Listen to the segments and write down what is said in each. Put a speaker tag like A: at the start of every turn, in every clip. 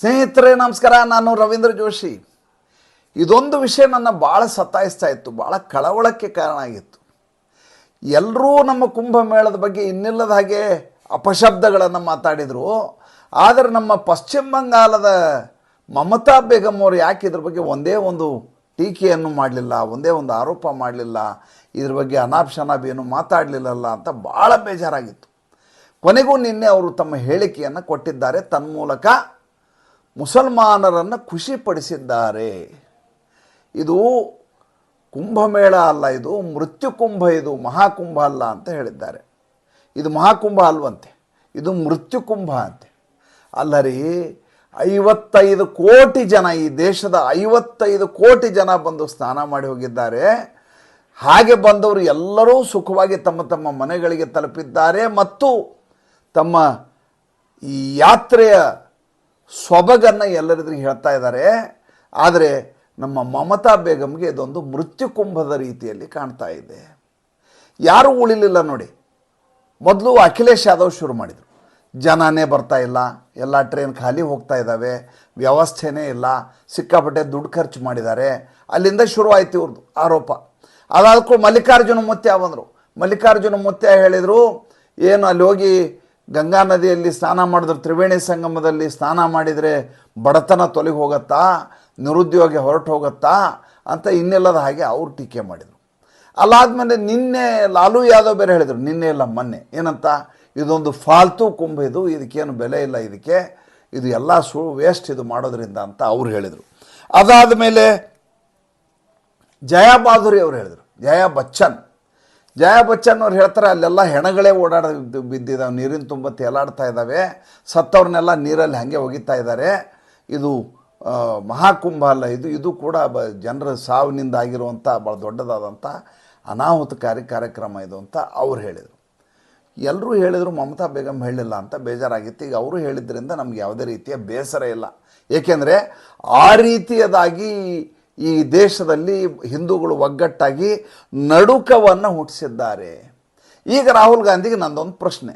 A: ಸ್ನೇಹಿತರೆ, ನಮಸ್ಕಾರ. ನಾನು ರವೀಂದ್ರ ಜೋಶಿ. ಇದೊಂದು ವಿಷಯ ನನ್ನ ಭಾಳ ಸತಾಯಿಸ್ತಾ ಇತ್ತು ಭಾಳ ಕಳವಳಕ್ಕೆ ಕಾರಣ ಆಗಿತ್ತು. ಎಲ್ಲರೂ ನಮ್ಮ ಕುಂಭಮೇಳದ ಬಗ್ಗೆ ಇನ್ನಿಲ್ಲದ ಹಾಗೆ ಅಪಶಬ್ದಗಳನ್ನು ಮಾತಾಡಿದರು. ಆದರೆ ನಮ್ಮ ಪಶ್ಚಿಮ ಬಂಗಾಲದ ಮಮತಾ ಬೇಗಂ ಅವರು ಯಾಕೆ ಇದ್ರ ಬಗ್ಗೆ ಒಂದೇ ಒಂದು ಟೀಕೆಯನ್ನು ಮಾಡಲಿಲ್ಲ, ಒಂದೇ ಒಂದು ಆರೋಪ ಮಾಡಲಿಲ್ಲ, ಇದ್ರ ಬಗ್ಗೆ ಅನಾಪ್ ಏನು ಮಾತಾಡಲಿಲ್ಲಲ್ಲ ಅಂತ ಭಾಳ ಬೇಜಾರಾಗಿತ್ತು. ಕೊನೆಗೂ ನಿನ್ನೆ ಅವರು ತಮ್ಮ ಹೇಳಿಕೆಯನ್ನು ಕೊಟ್ಟಿದ್ದಾರೆ. ತನ್ಮೂಲಕ ಮುಸಲ್ಮಾನರನ್ನು ಖುಷಿಪಡಿಸಿದ್ದಾರೆ. ಇದು ಕುಂಭಮೇಳ ಅಲ್ಲ ಇದು ಮೃತ್ಯು ಕುಂಭ ಇದು, ಮಹಾಕುಂಭ ಅಲ್ಲ ಅಂತ ಹೇಳಿದ್ದಾರೆ. ಇದು ಮಹಾಕುಂಭ ಅಲ್ವಂತೆ, ಇದು ಮೃತ್ಯು ಕುಂಭ ಅಂತೆ. ಅಲ್ಲ ರೀ ಐವತ್ತೈದು ಕೋಟಿ ಜನ ಈ ದೇಶದ ಐವತ್ತೈದು ಕೋಟಿ ಜನ ಬಂದು ಸ್ನಾನ ಮಾಡಿ ಹೋಗಿದ್ದಾರೆ. ಹಾಗೆ ಬಂದವರು ಎಲ್ಲರೂ ಸುಖವಾಗಿ ತಮ್ಮ ತಮ್ಮ ಮನೆಗಳಿಗೆ ತಲುಪಿದ್ದಾರೆ ಮತ್ತು ತಮ್ಮ ಈ ಯಾತ್ರೆಯ ಸೊಬಗನ್ನು ಎಲ್ಲರಿಗೂ ಹೇಳ್ತಾ ಇದ್ದಾರೆ. ಆದರೆ ನಮ್ಮ ಮಮತಾ ಬೇಗಮ್ಗೆ ಇದೊಂದು ಮೃತ್ಯು ಕುಂಭದ ರೀತಿಯಲ್ಲಿ ಕಾಣ್ತಾ ಇದೆ. ಯಾರೂ ಉಳಿಲಿಲ್ಲ ನೋಡಿ. ಮೊದಲು ಅಖಿಲೇಶ್ ಯಾದವ್ ಶುರು ಮಾಡಿದರು. ಜನನೇ ಬರ್ತಾ ಇಲ್ಲ. ಎಲ್ಲ ಟ್ರೈನ್ ಖಾಲಿ ಹೋಗ್ತಾ ಇದ್ದಾವೆ. ವ್ಯವಸ್ಥೆನೇ ಇಲ್ಲ. ಸಿಕ್ಕಾಪಟ್ಟೆ ದುಡ್ಡು ಖರ್ಚು ಮಾಡಿದ್ದಾರೆ. ಅಲ್ಲಿಂದ ಶುರುವಾಯಿತು ಇವ್ರದ್ದು ಆರೋಪ. ಅದಾದಕ್ಕೂ ಮಲ್ಲಿಕಾರ್ಜುನ ಮುತ್ಯ ಬಂದರು. ಮಲ್ಲಿಕಾರ್ಜುನ ಮುತ್ಯ ಹೇಳಿದರು, ಏನು ಅಲ್ಲಿ ಹೋಗಿ ಗಂಗಾ ನದಿಯಲ್ಲಿ ಸ್ನಾನ ಮಾಡಿದ್ರೆ, ತ್ರಿವೇಣಿ ಸಂಗಮದಲ್ಲಿ ಸ್ನಾನ ಮಾಡಿದರೆ ಬಡತನ ತೊಲಗಿ ಹೋಗುತ್ತಾ, ನಿರುದ್ಯೋಗ ಹೊರಟು ಹೋಗುತ್ತಾ ಅಂತ ಇನ್ನೆಲ್ಲದ ಹಾಗೆ ಅವರು ಟೀಕೆ ಮಾಡಿದರು. ಅಲ್ಲಾದಮೇಲೆ ನಿನ್ನೆ ಲಾಲು ಯಾದವ್ ಬೇರೆ ಹೇಳಿದರು, ನಿನ್ನೆ ಇಲ್ಲ, ಮೊನ್ನೆ. ಏನಂತ? ಇದೊಂದು ಫಾಲ್ತು ಕುಂಭ ಇದು, ಇದಕ್ಕೇನು ಬೆಲೆ ಇಲ್ಲ ಇದಕ್ಕೆ. ಇದು ಎಲ್ಲ ಸು ವೇಸ್ಟ್ ಇದು ಮಾಡೋದ್ರಿಂದ ಅಂತ ಅವ್ರು ಹೇಳಿದರು. ಅದಾದ ಮೇಲೆ ಜಯಾ ಬಾಧುರಿ ಅವರು ಹೇಳಿದರು, ಜಯಾ ಬಚ್ಚನ್. ಜಯಾ ಬಚ್ಚನ್ ಅವ್ರು ಹೇಳ್ತಾರೆ, ಅಲ್ಲೆಲ್ಲ ಹೆಣಗಳೇ ಓಡಾಡ ಬಿದ್ದಿದ್ದಾವೆ ನೀರಿನ ತುಂಬ ತೇಲಾಡ್ತಾ ಇದ್ದಾವೆ ಸತ್ತವ್ರನ್ನೆಲ್ಲ ನೀರಲ್ಲಿ ಹಾಗೆ ಒಗಿತಾ ಇದ್ದಾರೆ ಇದು ಮಹಾಕುಂಭ ಅಲ್ಲ ಇದು ಇದು ಕೂಡ ಬ, ಜನರ ಸಾವಿನಿಂದ ಆಗಿರುವಂಥ ಭಾಳ ದೊಡ್ಡದಾದಂಥ ಅನಾಹುತಕಾರಿ ಕಾರ್ಯಕ್ರಮ ಇದು ಅಂತ ಅವ್ರು ಹೇಳಿದರು. ಎಲ್ಲರೂ ಹೇಳಿದರು, ಮಮತಾ ಬೇಗಂ ಹೇಳಿಲ್ಲ ಅಂತ ಬೇಜಾರಾಗಿತ್ತು. ಈಗ ಅವರು ಹೇಳಿದ್ರಿಂದ ನಮ್ಗೆ ಯಾವುದೇ ರೀತಿಯ ಬೇಸರ ಇಲ್ಲ. ಏಕೆಂದರೆ ಆ ರೀತಿಯದಾಗಿ ಈ ದೇಶದಲ್ಲಿ ಹಿಂದೂಗಳು ಒಗ್ಗಟ್ಟಾಗಿ ನಡುಕವನ್ನು ಹುಟ್ಟಿಸಿದ್ದಾರೆ. ಈಗ ರಾಹುಲ್ ಗಾಂಧಿಗೆ ನಂದೊಂದು ಪ್ರಶ್ನೆ.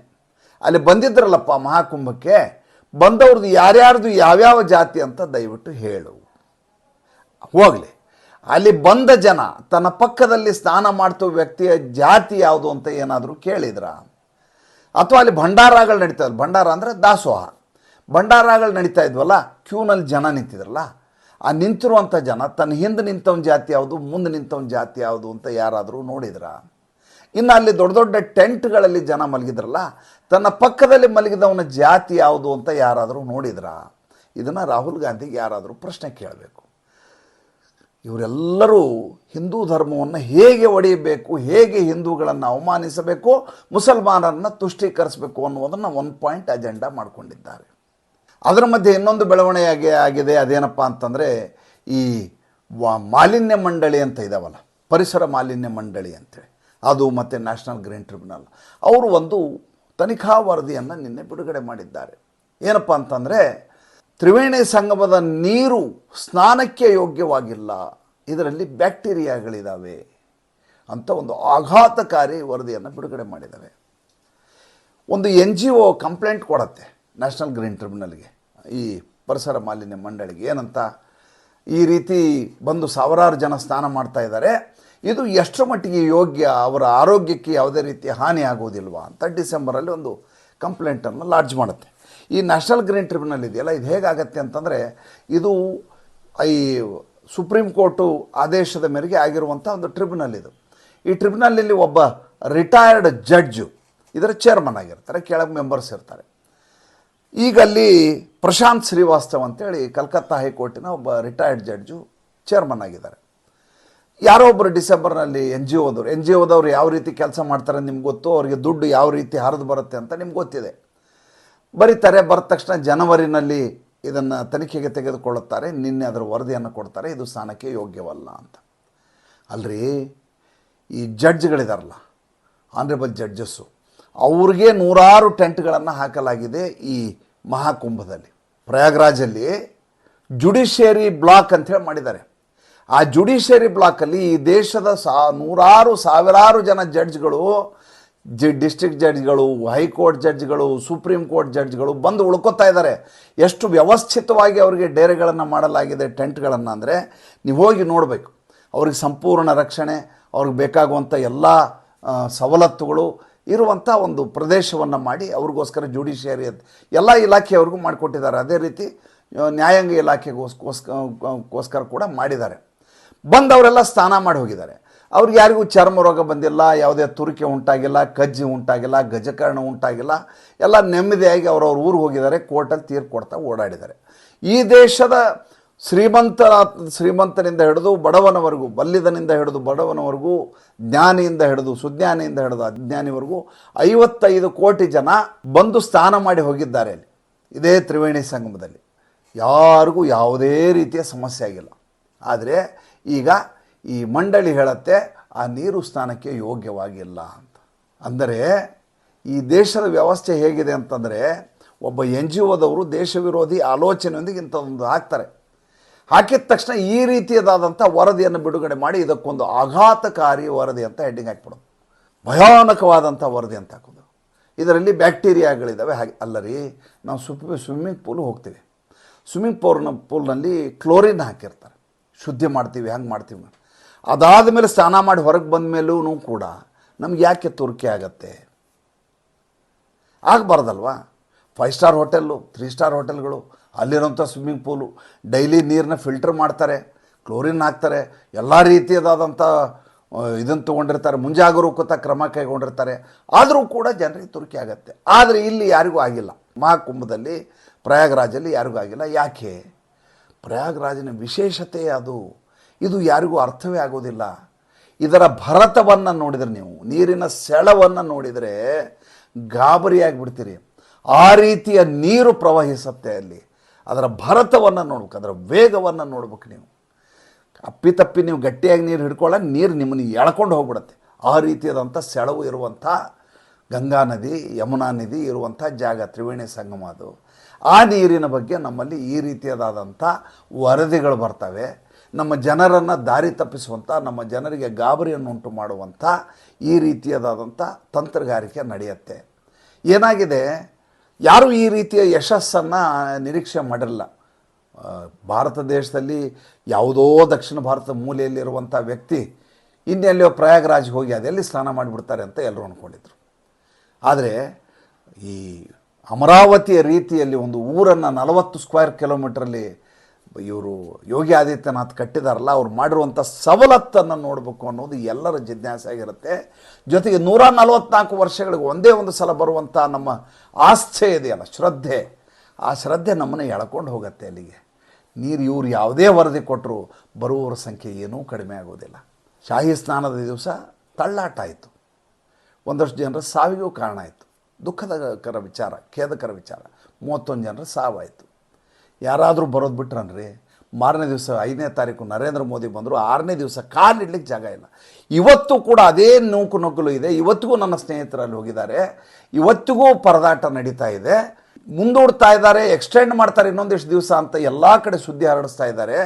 A: ಅಲ್ಲಿ ಬಂದಿದ್ರಲ್ಲಪ್ಪ ಮಹಾಕುಂಭಕ್ಕೆ, ಬಂದವ್ರದ್ದು ಯಾರ್ಯಾರ್ದು ಯಾವ್ಯಾವ ಜಾತಿ ಅಂತ ದಯವಿಟ್ಟು ಹೇಳು. ಹೋಗಲಿ. ಅಲ್ಲಿ ಬಂದ ಜನ, ತನ್ನ ಪಕ್ಕದಲ್ಲಿ ಸ್ನಾನ ಮಾಡ್ತೋ ವ್ಯಕ್ತಿಯ ಜಾತಿ ಯಾವುದು ಅಂತ ಏನಾದರೂ ಕೇಳಿದ್ರ? ಅಥವಾ ಅಲ್ಲಿ ಭಂಡಾರಗಳು ನಡೀತಾ ಭಂಡಾರ ಅಂದರೆ ದಾಸೋಹ. ಭಂಡಾರಗಳು ನಡೀತಾ ಇದ್ವಲ್ಲ, ಕ್ಯೂನಲ್ಲಿ ಜನ ನಿಂತಿದ್ರಲ್ಲ ಆ ನಿಂತಿರುವಂಥ ಜನ, ತನ್ನ ಹಿಂದೆ ನಿಂತವನ ಜಾತಿ ಯಾವುದು, ಮುಂದೆ ನಿಂತವನ ಜಾತಿ ಯಾವುದು ಅಂತ ಯಾರಾದರೂ ನೋಡಿದ್ರ? ಇನ್ನು ಅಲ್ಲಿ ದೊಡ್ಡ ದೊಡ್ಡ ಟೆಂಟ್ಗಳಲ್ಲಿ ಜನ ಮಲಗಿದ್ರಲ್ಲ, ತನ್ನ ಪಕ್ಕದಲ್ಲಿ ಮಲಗಿದವನ ಜಾತಿ ಯಾವುದು ಅಂತ ಯಾರಾದರೂ ನೋಡಿದ್ರ? ಇದನ್ನು ರಾಹುಲ್ ಗಾಂಧಿಗೆ ಯಾರಾದರೂ ಪ್ರಶ್ನೆ ಕೇಳಬೇಕು. ಇವರೆಲ್ಲರೂ ಹಿಂದೂ ಧರ್ಮವನ್ನು ಹೇಗೆ ಒಡೆಯಬೇಕು, ಹೇಗೆ ಹಿಂದೂಗಳನ್ನು ಅವಮಾನಿಸಬೇಕು, ಮುಸಲ್ಮಾನರನ್ನು ತುಷ್ಟೀಕರಿಸಬೇಕು ಅನ್ನುವುದನ್ನು ಒನ್ ಪಾಯಿಂಟ್ ಅಜೆಂಡಾ ಮಾಡಿಕೊಂಡಿದ್ದಾರೆ. ಅದರ ಮಧ್ಯೆ ಇನ್ನೊಂದು ಬೆಳವಣಿಗೆ ಆಗಿದೆ. ಅದೇನಪ್ಪ ಅಂತಂದರೆ ಈ ಮಾಲಿನ್ಯ ಮಂಡಳಿ ಅಂತ ಇದಾವಲ್ಲ, ಪರಿಸರ ಮಾಲಿನ್ಯ ಮಂಡಳಿ ಅಂತೇಳಿ. ಅದು ಮತ್ತು ನ್ಯಾಷನಲ್ ಗ್ರೀನ್ ಟ್ರಿಬ್ಯುನಲ್. ಅವರು ಒಂದು ತನಿಖಾ ವರದಿಯನ್ನು ನಿನ್ನೆ ಬಿಡುಗಡೆ ಮಾಡಿದ್ದಾರೆ. ಏನಪ್ಪ ಅಂತಂದರೆ ತ್ರಿವೇಣಿ ಸಂಗಮದ ನೀರು ಸ್ನಾನಕ್ಕೆ ಯೋಗ್ಯವಾಗಿಲ್ಲ, ಇದರಲ್ಲಿ ಬ್ಯಾಕ್ಟೀರಿಯಾಗಳಿದ್ದಾವೆ ಅಂತ ಒಂದು ಆಘಾತಕಾರಿ ವರದಿಯನ್ನು ಬಿಡುಗಡೆ ಮಾಡಿದ್ದಾವೆ ಒಂದು ಎನ್ ಜಿ ಒ ಕಂಪ್ಲೇಂಟ್ ಕೊಡತ್ತೆ. ನ್ಯಾಷನಲ್ ಗ್ರೀನ್ ಟ್ರಿಬ್ಯುನಲ್ಗೆ, ಈ ಪರಿಸರ ಮಾಲಿನ್ಯ ಮಂಡಳಿಗೆ ಏನಂತ ಈ ರೀತಿ ಬಂದು ಸಾವಿರಾರು ಜನ ಸ್ನಾನ ಮಾಡ್ತಾ ಇದ್ದಾರೆ. ಇದು ಎಷ್ಟರ ಮಟ್ಟಿಗೆ ಯೋಗ್ಯ, ಅವರ ಆರೋಗ್ಯಕ್ಕೆ ಯಾವುದೇ ರೀತಿಯ ಹಾನಿ ಆಗೋದಿಲ್ವಾ ಅಂತ ಡಿಸೆಂಬರಲ್ಲಿ ಒಂದು ಕಂಪ್ಲೇಂಟನ್ನು ಲಾಡ್ಜ್ ಮಾಡುತ್ತೆ. ಈ ನ್ಯಾಷನಲ್ ಗ್ರೀನ್ ಟ್ರಿಬ್ಯುನಲ್ ಇದೆಯಲ್ಲ, ಇದು ಹೇಗಾಗತ್ತೆ ಅಂತಂದರೆ, ಇದು ಈ ಸುಪ್ರೀಂ ಕೋರ್ಟು ಆದೇಶದ ಮೇರೆಗೆ ಆಗಿರುವಂಥ ಒಂದು ಟ್ರಿಬ್ಯುನಲ್ ಇದು. ಈ ಟ್ರಿಬ್ಯುನಲಲ್ಲಿ ಒಬ್ಬ ರಿಟೈರ್ಡ್ ಜಡ್ಜು, ಇದರ ಚೇರ್ಮನ್ ಆಗಿರ್ತಾರೆ, ಕೆಳಗೆ ಮೆಂಬರ್ಸ್ ಇರ್ತಾರೆ. ಈಗ ಅಲ್ಲಿ ಪ್ರಶಾಂತ್ ಶ್ರೀವಾಸ್ತವ್ ಅಂತೇಳಿ ಕಲ್ಕತ್ತಾ ಹೈಕೋರ್ಟಿನ ಒಬ್ಬ ರಿಟೈರ್ಡ್ ಜಡ್ಜು ಚೇರ್ಮನ್ ಆಗಿದ್ದಾರೆ. ಯಾರೋ ಒಬ್ಬರು ಡಿಸೆಂಬರ್ನಲ್ಲಿ ಎನ್ ಜಿ ಓದವರು ಎನ್ ಜಿ ಒದವರು ಯಾವ ರೀತಿ ಕೆಲಸ ಮಾಡ್ತಾರೆ ನಿಮ್ಗೆ ಗೊತ್ತು, ಅವರಿಗೆ ದುಡ್ಡು ಯಾವ ರೀತಿ ಹರಿದು ಬರುತ್ತೆ ಅಂತ ನಿಮ್ಗೆ ಗೊತ್ತಿದೆ. ಬರೀತಾರೆ, ಬರೆದ ತಕ್ಷಣ ಜನವರಿನಲ್ಲಿ ಇದನ್ನು ತನಿಖೆಗೆ ತೆಗೆದುಕೊಳ್ಳುತ್ತಾರೆ, ನಿನ್ನೆ ಅದರ ವರದಿಯನ್ನು ಕೊಡ್ತಾರೆ, ಇದು ಸ್ಥಾನಕ್ಕೆ ಯೋಗ್ಯವಲ್ಲ ಅಂತ. ಅಲ್ರಿ, ಈ ಜಡ್ಜ್ಗಳಿದಾರಲ್ಲ ಆನರೇಬಲ್ ಜಡ್ಜಸ್ಸು ಅವ್ರಿಗೆ ನೂರಾರು ಟೆಂಟ್ಗಳನ್ನು ಹಾಕಲಾಗಿದೆ ಈ ಮಹಾಕುಂಭದಲ್ಲಿ, ಪ್ರಯಾಗ್ರಾಜಲ್ಲಿ ಜುಡಿಷಿಯರಿ ಬ್ಲಾಕ್ ಅಂತೇಳಿ ಮಾಡಿದ್ದಾರೆ. ಆ ಜುಡಿಷಿಯರಿ ಬ್ಲಾಕಲ್ಲಿ ಈ ದೇಶದ ಸಾ, ನೂರಾರು, ಸಾವಿರಾರು ಜನ ಜಡ್ಜ್ಗಳು, ಜಿ, ಡಿಸ್ಟ್ರಿಕ್ಟ್ ಜಡ್ಜ್ಗಳು, ಹೈಕೋರ್ಟ್ ಜಡ್ಜ್ಗಳು, ಸುಪ್ರೀಂ ಕೋರ್ಟ್ ಜಡ್ಜ್ಗಳು ಬಂದು ಉಳ್ಕೊತಾ ಇದ್ದಾರೆ. ಎಷ್ಟು ವ್ಯವಸ್ಥಿತವಾಗಿ ಅವರಿಗೆ ಡೇರೆಗಳನ್ನು ಮಾಡಲಾಗಿದೆ, ಟೆಂಟ್ಗಳನ್ನು ಅಂದರೆ ನೀವು ಹೋಗಿ ನೋಡಬೇಕು. ಅವ್ರಿಗೆ ಸಂಪೂರ್ಣ ರಕ್ಷಣೆ, ಅವ್ರಿಗೆ ಬೇಕಾಗುವಂಥ ಎಲ್ಲ ಸವಲತ್ತುಗಳು ಇರುವಂಥ ಒಂದು ಪ್ರದೇಶವನ್ನು ಮಾಡಿ ಅವ್ರಿಗೋಸ್ಕರ ಜುಡಿಷಿಯರಿ ಅಂತ ಎಲ್ಲ ಇಲಾಖೆಯವ್ರಿಗೂ ಮಾಡಿಕೊಟ್ಟಿದ್ದಾರೆ. ಅದೇ ರೀತಿ ನ್ಯಾಯಾಂಗ ಇಲಾಖೆಗೋಸ್ಕೋಸ್ಕೋಸ್ಕರ ಕೂಡ ಮಾಡಿದ್ದಾರೆ. ಬಂದವರೆಲ್ಲ ಸ್ನಾನ ಮಾಡಿ ಹೋಗಿದ್ದಾರೆ. ಅವ್ರಿಗೆ ಯಾರಿಗೂ ಚರ್ಮ ರೋಗ ಬಂದಿಲ್ಲ, ಯಾವುದೇ ತುರಿಕೆ ಉಂಟಾಗಿಲ್ಲ, ಕಜ್ಜಿ ಉಂಟಾಗಿಲ್ಲ, ಗಜಕರ್ಣ ಉಂಟಾಗಿಲ್ಲ, ಎಲ್ಲ ನೆಮ್ಮದಿಯಾಗಿ ಅವ್ರವ್ರ ಊರಿಗೆ ಹೋಗಿದ್ದಾರೆ, ಕೋರ್ಟಲ್ಲಿ ತೀರ್ಪು ಕೊಡ್ತಾ ಓಡಾಡಿದ್ದಾರೆ. ಈ ದೇಶದ ಶ್ರೀಮಂತ ಶ್ರೀಮಂತನಿಂದ ಹಿಡಿದು ಬಡವನವರೆಗೂ, ಬಲ್ಲಿದನಿಂದ ಹಿಡಿದು ಬಡವನವರೆಗೂ, ಜ್ಞಾನಿಯಿಂದ ಹಿಡಿದು ಸುಜ್ಞಾನಿಯಿಂದ ಹಿಡಿದು ಅಜ್ಞಾನಿವರೆಗೂ ಐವತ್ತೈದು ಕೋಟಿ ಜನ ಬಂದು ಸ್ನಾನ ಮಾಡಿ ಹೋಗಿದ್ದಾರೆ ಅಲ್ಲಿ. ಇದೇ ತ್ರಿವೇಣಿ ಸಂಗಮದಲ್ಲಿ. ಯಾರಿಗೂ ಯಾವುದೇ ರೀತಿಯ ಸಮಸ್ಯೆ ಆಗಿಲ್ಲ. ಆದರೆ ಈಗ ಈ ಮಂಡಳಿ ಹೇಳುತ್ತೆ, ಆ ನೀರು ಸ್ನಾನಕ್ಕೆ ಯೋಗ್ಯವಾಗಿಲ್ಲ ಅಂತ. ಅಂದರೆ ಈ ದೇಶದ ವ್ಯವಸ್ಥೆ ಹೇಗಿದೆ ಅಂತಂದರೆ, ಒಬ್ಬ ಎನ್ ಜಿ ಒದವರು ದೇಶ ವಿರೋಧಿ ಆಲೋಚನೆಯೊಂದಿಗೆ ಇಂಥದ್ದೊಂದು ಹಾಕ್ತಾರೆ. ಹಾಕಿದ ತಕ್ಷಣ ಈ ರೀತಿಯದಾದಂಥ ವರದಿಯನ್ನು ಬಿಡುಗಡೆ ಮಾಡಿ ಇದಕ್ಕೊಂದು ಆಘಾತಕಾರಿ ವರದಿ ಅಂತ ಹೆಡ್ಡಿಂಗ್ ಹಾಕ್ಬಿಡೋದು. ಭಯಾನಕವಾದಂಥ ವರದಿ ಅಂತ ಹಾಕೋದು. ಇದರಲ್ಲಿ ಬ್ಯಾಕ್ಟೀರಿಯಾಗಳಿದ್ದಾವೆ, ಹಾಗೆ ಅಲ್ಲರಿ, ನಾವು ಸುಪ್ ಸ್ವಿಮ್ಮಿಂಗ್ ಪೂಲ್ ಹೋಗ್ತೀವಿ. ಸ್ವಿಮ್ಮಿಂಗ್ ಪೂಲ್ನ ಪೂಲ್ನಲ್ಲಿ ಕ್ಲೋರಿನ್ ಹಾಕಿರ್ತಾರೆ. ಶುದ್ಧಿ ಮಾಡ್ತೀವಿ ಹಂಗೆ ಮಾಡ್ತೀವಿ ಅದಾದ ಮೇಲೆ ಸ್ನಾನ ಮಾಡಿ ಹೊರಗೆ ಬಂದ ಮೇಲೂ ಕೂಡ ನಮ್ಗೆ ಯಾಕೆ ತುರ್ಕೆ ಆಗತ್ತೆ? ಆಗಬಾರ್ದಲ್ವಾ? Five star hotel, three star ಹೋಟೆಲ್ಗಳು ಅಲ್ಲಿರೋಂಥ ಸ್ವಿಮ್ಮಿಂಗ್ ಪೂಲು, ಡೈಲಿ ನೀರನ್ನ ಫಿಲ್ಟರ್ ಮಾಡ್ತಾರೆ, ಕ್ಲೋರಿನ್ ಹಾಕ್ತಾರೆ, ಎಲ್ಲ ರೀತಿಯದಾದಂಥ ಇದನ್ನು ತೊಗೊಂಡಿರ್ತಾರೆ ಮುಂಜಾಗರೂಕತ ಕ್ರಮ ಕೈಗೊಂಡಿರ್ತಾರೆ. ಆದರೂ ಕೂಡ ಜನರಿಗೆ ತುರ್ಕಿ ಆಗುತ್ತೆ. ಆದರೆ ಇಲ್ಲಿ ಯಾರಿಗೂ ಆಗಿಲ್ಲ. ಮಹಾಕುಂಭದಲ್ಲಿ, ಪ್ರಯಾಗರಾಜಲ್ಲಿ ಯಾರಿಗೂ ಆಗಿಲ್ಲ. ಯಾಕೆ? ಪ್ರಯಾಗರಾಜನ ವಿಶೇಷತೆ ಅದು. ಇದು ಯಾರಿಗೂ ಅರ್ಥವೇ ಆಗೋದಿಲ್ಲ. ಇದರ ಭರತವನ್ನು ನೋಡಿದರೆ ನೀವು, ನೀರಿನ ಸೆಳವನ್ನು ನೋಡಿದರೆ ಗಾಬರಿಯಾಗಿಬಿಡ್ತೀರಿ ಆ ರೀತಿಯ ನೀರು ಪ್ರವಹಿಸುತ್ತೆ ಅಲ್ಲಿ. ಅದರ ಭರತವನ್ನು ನೋಡ್ಬೇಕು, ಅದರ ವೇಗವನ್ನು ನೋಡ್ಬೇಕು ನೀವು. ಅಪ್ಪಿತಪ್ಪಿ ನೀವು ಗಟ್ಟಿಯಾಗಿ ನೀರು ಹಿಡ್ಕೊಳ್ಳ, ನೀರು ನಿಮ್ಮನ್ನು ಎಳ್ಕೊಂಡು ಹೋಗ್ಬಿಡುತ್ತೆ. ಆ ರೀತಿಯಾದಂಥ ಸೆಳವು ಇರುವಂಥ ಗಂಗಾ ನದಿ, ಯಮುನಾ ನದಿ ಇರುವಂಥ ಜಾಗ, ತ್ರಿವೇಣಿ ಸಂಗಮ ಅದು. ಆ ನೀರಿನ ಬಗ್ಗೆ ನಮ್ಮಲ್ಲಿ ಈ ರೀತಿಯಾದಂಥ ವರದಿಗಳು ಬರ್ತವೆ. ನಮ್ಮ ಜನರನ್ನು ದಾರಿ ತಪ್ಪಿಸುವಂಥ, ನಮ್ಮ ಜನರಿಗೆ ಗಾಬರಿಯನ್ನು ಉಂಟು ಮಾಡುವಂಥ ಈ ರೀತಿಯಾದಂಥ ತಂತ್ರಗಾರಿಕೆ ನಡೆಯುತ್ತೆ. ಏನಾಗಿದೆ? ಯಾರೂ ಈ ರೀತಿಯ ಯಶಸ್ಸನ್ನು ನಿರೀಕ್ಷೆ ಮಾಡಿರಲ್ಲ. ಭಾರತ ದೇಶದಲ್ಲಿ ಯಾವುದೋ ದಕ್ಷಿಣ ಭಾರತ ಮೂಲೆಯಲ್ಲಿರುವಂಥ ವ್ಯಕ್ತಿ ಇನ್ನೆಲ್ಲೋ ಪ್ರಯಾಗರಾಜ್ ಹೋಗಿ ಅದೆಲ್ಲಿ ಸ್ನಾನ ಮಾಡಿಬಿಡ್ತಾರೆ ಅಂತ ಎಲ್ಲರೂ ಅಂದ್ಕೊಂಡಿದ್ರು ಆದರೆ ಈ ಅಮರಾವತಿಯ ರೀತಿಯಲ್ಲಿ ಒಂದು ಊರನ್ನು ನಲವತ್ತು ಸ್ಕ್ವೇರ್ ಕಿಲೋಮೀಟ್ರಲ್ಲಿ ಇವರು ಯೋಗಿ ಆದಿತ್ಯನಾಥ್ ಕಟ್ಟಿದಾರಲ್ಲ, ಅವ್ರು ಮಾಡಿರುವಂಥ ಸವಲತ್ತನ್ನು ನೋಡಬೇಕು ಅನ್ನೋದು ಎಲ್ಲರ ಜಿಜ್ಞಾಸೆ ಆಗಿರುತ್ತೆ. ಜೊತೆಗೆ ನೂರ ನಲವತ್ನಾಲ್ಕು ವರ್ಷಗಳಿಗೆ ಒಂದೇ ಒಂದು ಸಲ ಬರುವಂಥ ನಮ್ಮ ಆಸ್ಥೆ ಇದೆಯಲ್ಲ ಶ್ರದ್ಧೆ. ಆ ಶ್ರದ್ಧೆ ನಮ್ಮನ್ನು ಎಳ್ಕೊಂಡು ಹೋಗುತ್ತೆ ಅಲ್ಲಿಗೆ. ನೀರು ಇವ್ರು ಯಾವುದೇ ವರದಿ ಕೊಟ್ಟರು ಬರುವವರ ಸಂಖ್ಯೆ ಏನೂ ಕಡಿಮೆ ಆಗೋದಿಲ್ಲ. ಶಾಹಿ ಸ್ನಾನದ ದಿವಸ ತಳ್ಳಾಟ ಆಯಿತು. ಒಂದಷ್ಟು ಜನರ ಸಾವಿಗೂ ಕಾರಣ ಆಯಿತು. ದುಃಖದಕರ ವಿಚಾರ, ಖೇದಕರ ವಿಚಾರ. ಮೂವತ್ತೊಂದು ಜನರ ಸಾವಾಯಿತು. ಯಾರಾದರೂ ಬರೋದು ಬಿಟ್ರನ್ರಿ, ಮಾರನೇ ದಿವಸ ಐದನೇ ತಾರೀಕು ನರೇಂದ್ರ ಮೋದಿ ಬಂದರು, ಆರನೇ ದಿವಸ ಕಾಲಿಡ್ಲಿಕ್ಕೆ ಜಾಗ ಇಲ್ಲ. ಇವತ್ತು ಕೂಡ ಅದೇ ನೂಕು ನುಗ್ಗಲು ಇದೆ, ಇವತ್ತಿಗೂ ನನ್ನ ಸ್ನೇಹಿತರಲ್ಲಿ ಹೋಗಿದ್ದಾರೆ, ಇವತ್ತಿಗೂ ಪರದಾಟ ನಡೀತಾ ಇದೆ. ಮುಂದೂಡ್ತಾ ಇದ್ದಾರೆ ಎಕ್ಸ್ಟೆಂಡ್ ಮಾಡ್ತಾರೆ ಇನ್ನೊಂದಿಷ್ಟು ದಿವಸ ಅಂತ ಎಲ್ಲ ಕಡೆ ಸುದ್ದಿ ಹರಡಿಸ್ತಾ ಇದ್ದಾರೆ.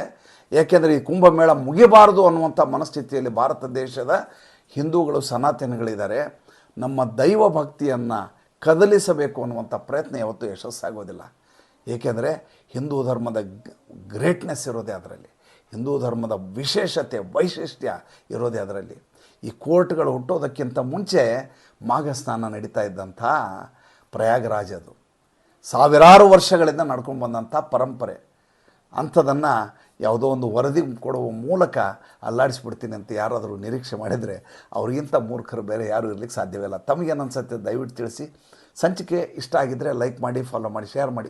A: ಏಕೆಂದರೆ ಈ ಕುಂಭಮೇಳ ಮುಗಿಬಾರದು ಅನ್ನುವಂಥ ಮನಸ್ಥಿತಿಯಲ್ಲಿ ಭಾರತ ದೇಶದ ಹಿಂದೂಗಳು ಸನಾತನಗಳಿದ್ದಾರೆ. ನಮ್ಮ ದೈವ ಭಕ್ತಿಯನ್ನು ಕದಲಿಸಬೇಕು ಅನ್ನುವಂಥ ಪ್ರಯತ್ನ ಯಾವತ್ತೂ ಯಶಸ್ಸಾಗೋದಿಲ್ಲ. ಏಕೆಂದರೆ ಹಿಂದೂ ಧರ್ಮದ ಗ್ರೇಟ್ನೆಸ್ ಇರೋದೇ ಅದರಲ್ಲಿ. ಹಿಂದೂ ಧರ್ಮದ ವಿಶೇಷತೆ, ವೈಶಿಷ್ಟ್ಯ ಇರೋದೇ ಅದರಲ್ಲಿ. ಈ ಕೋರ್ಟ್ಗಳು ಹುಟ್ಟೋದಕ್ಕಿಂತ ಮುಂಚೆ ಮಾಘ ಸ್ನಾನ ನಡೀತಾ ಇದ್ದಂಥ ಪ್ರಯಾಗರಾಜ್ ಅದು. ಸಾವಿರಾರು ವರ್ಷಗಳಿಂದ ನಡ್ಕೊಂಡು ಬಂದಂಥ ಪರಂಪರೆ. ಅಂಥದನ್ನು ಯಾವುದೋ ಒಂದು ವರದಿ ಕೊಡುವ ಮೂಲಕ ಅಲ್ಲಾಡಿಸ್ಬಿಡ್ತೀನಿ ಅಂತ ಯಾರಾದರೂ ನಿರೀಕ್ಷೆ ಮಾಡಿದರೆ ಅವ್ರಿಗಿಂತ ಮೂರ್ಖರು ಬೇರೆ ಯಾರೂ ಇರಲಿಕ್ಕೆ ಸಾಧ್ಯವಿಲ್ಲ ತಮಗೇನು ಅನ್ಸುತ್ತೆ ದಯವಿಟ್ಟು ತಿಳಿಸಿ. ಸಂಚಿಕೆ ಇಷ್ಟ ಆಗಿದ್ದರೆ ಲೈಕ್ ಮಾಡಿ, ಫಾಲೋ ಮಾಡಿ, ಶೇರ್ ಮಾಡಿ.